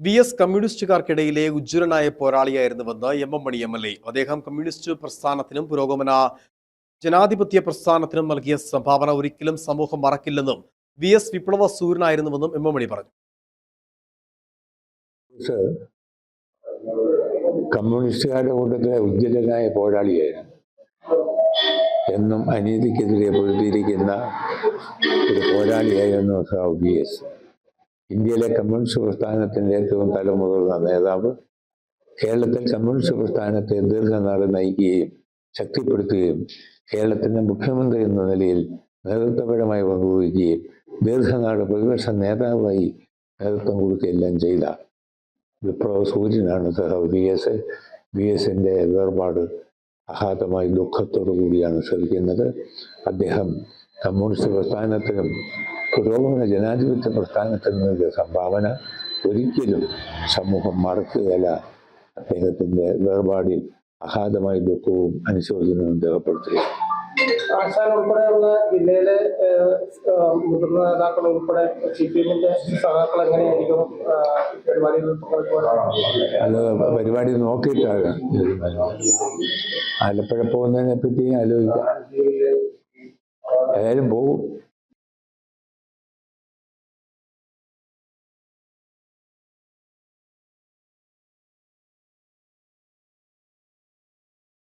V S കമ്മ്യൂണിസ്റ്റുകാർക്കിടയിലെ ഉജ്ജ്വലനായ പോരാളിയായിരുന്നുവെന്ന് M M Mani M L A. അദ്ദേഹം കമ്മ്യൂണിസ്റ്റ് പ്രസ്ഥാനത്തിനും പുരോഗമന ജനാധിപത്യ പ്രസ്ഥാനത്തിനും നൽകിയ സംഭാവന ഒരിക്കലും സമൂഹം മറക്കില്ലെന്നും വി എസ് വിപ്ലവ സൂര്യനായിരുന്നുവെന്നും എം എം മണി പറഞ്ഞു. സ് കമ്മ്യൂണിസ്റ്റുകാരുടെ കൂട്ടത്തിലെ ഉജ്ജ്വലനായ പോരാളിയായിരുന്നു എന്നും അനീതിക്കെതിരെ പൊരുതിയിരിക്കുന്ന ഒരു പോരാളിയായിരുന്നു വി എസ്. ഇന്ത്യയിലെ കമ്മ്യൂണിസ്റ്റ് പ്രസ്ഥാനത്തിന്റെ ഏറ്റവും തലമുതിർന്ന നേതാവ് കേരളത്തിൽ കമ്മ്യൂണിസ്റ്റ് പ്രസ്ഥാനത്തെ ദീർഘനാളെ നയിക്കുകയും ശക്തിപ്പെടുത്തുകയും കേരളത്തിന്റെ മുഖ്യമന്ത്രി എന്ന നിലയിൽ നേതൃത്വപരമായി പങ്കുവയ്ക്കുകയും ദീർഘനാട് പ്രതിപക്ഷ നേതാവായി നേതൃത്വം കൊടുക്കുകയെല്ലാം ചെയ്ത വിപ്ലവ സൂര്യനാണ് സഹ വി എസ് വി എസിന്റെ വേർപാട് അഹാതമായി ദുഃഖത്തോടു കൂടിയാണ് ശ്രമിക്കുന്നത് അദ്ദേഹം കമ്മ്യൂണിസ്റ്റ് പ്രസ്ഥാനത്തിനും പുരോഗമന ജനാധിപത്യ പ്രസ്ഥാനത്തിനും നൽകിയ സംഭാവന ഒരിക്കലും സമൂഹം മറക്കുകയല്ല. അദ്ദേഹത്തിന്റെ വേർപാടിൽ അഗാധമായ ദുഃഖവും അനുശോചനവും രേഖപ്പെടുത്തുക ആശാൻ ഉൾപ്പെടെയുള്ള ജില്ലയിലെ ഏഹ്, ഏഹ്, മുതിർന്ന നേതാക്കൾ ഉൾപ്പെടെ സി പി എമ്മിന്റെ സഹാക്കൾ എങ്ങനെയായിരിക്കും ആഹ്, പരിപാടിയിൽ പങ്കെടുക്കുക അത് പരിപാടി നോക്കിയിട്ടാണ്. ആലപ്പുഴ പോകുന്നതിനെ പറ്റി ആലോചിക്കാം Bayern Bowl